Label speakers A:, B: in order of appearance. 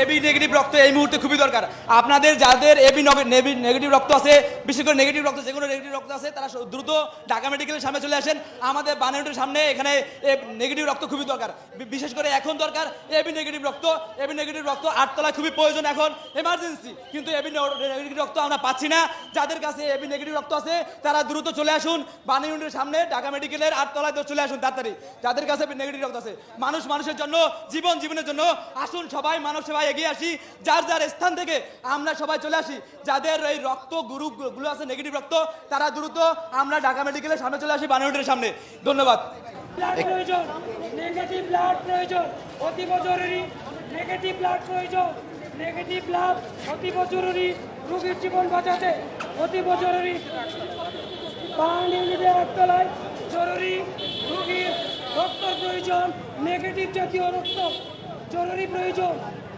A: AB negative রক্ত এই মুহূর্তে খুবই দরকার। আপনাদের যাদের এবি নেগেটিভ রক্ত আছে, বিশেষ করে নেগেটিভ রক্ত, যে কোনো নেগেটিভ রক্ত আছে, তারা দ্রুত ঢাকা মেডিকেলের সামনে চলে আসেন। আমাদের বানানোটের সামনে এখানে নেগেটিভ রক্ত খুবই দরকার। বিশেষ করে এখন দরকার এবি নেগেটিভ রক্ত। এবি নেগেটিভ রক্ত আটতলায় খুবই প্রয়োজন এখন। এমার্জেন্সি কিন্তু এবি নেগেটিভ রক্ত আমরা পাচ্ছি না। যাদের কাছে এবি নেগেটিভ রক্ত আছে, তারা দ্রুত চলে আসুন। বানি ইউনিটের সামনে ঢাকা মেডিকেলের আটতলায় চলে আসুন তাড়াতাড়ি। যাদের কাছে নেগেটিভ রক্ত আছে, মানুষ মানুষের জন্য, জীবন জীবনের জন্য আসুন সবাই, মানব সেবায় এগিয়ে আসি যার যার স্থান থেকে আমরা সবাই চলে আসি। যাদের এই রক্ত গ্রুপগুলো আছে নেগেটিভ রক্ত তারা দ্রুত আমরা ঢাকা মেডিকেলের সামনে চলে আসি বানি সামনে। ধন্যবাদ।
B: প্রয়োজন নেগেটিভ ব্লাড প্রয়োজন অতীব জরুরি নেগেটিভ ব্লাড প্রয়োজন নেগেটিভ ব্লাড অতীব জরুরি রোগীর জীবন বাঁচাতে অতীব জরুরি একতলায় জরুরি রোগীর রক্তর প্রয়োজন নেগেটিভ জাতীয় রক্ত জরুরি প্রয়োজন।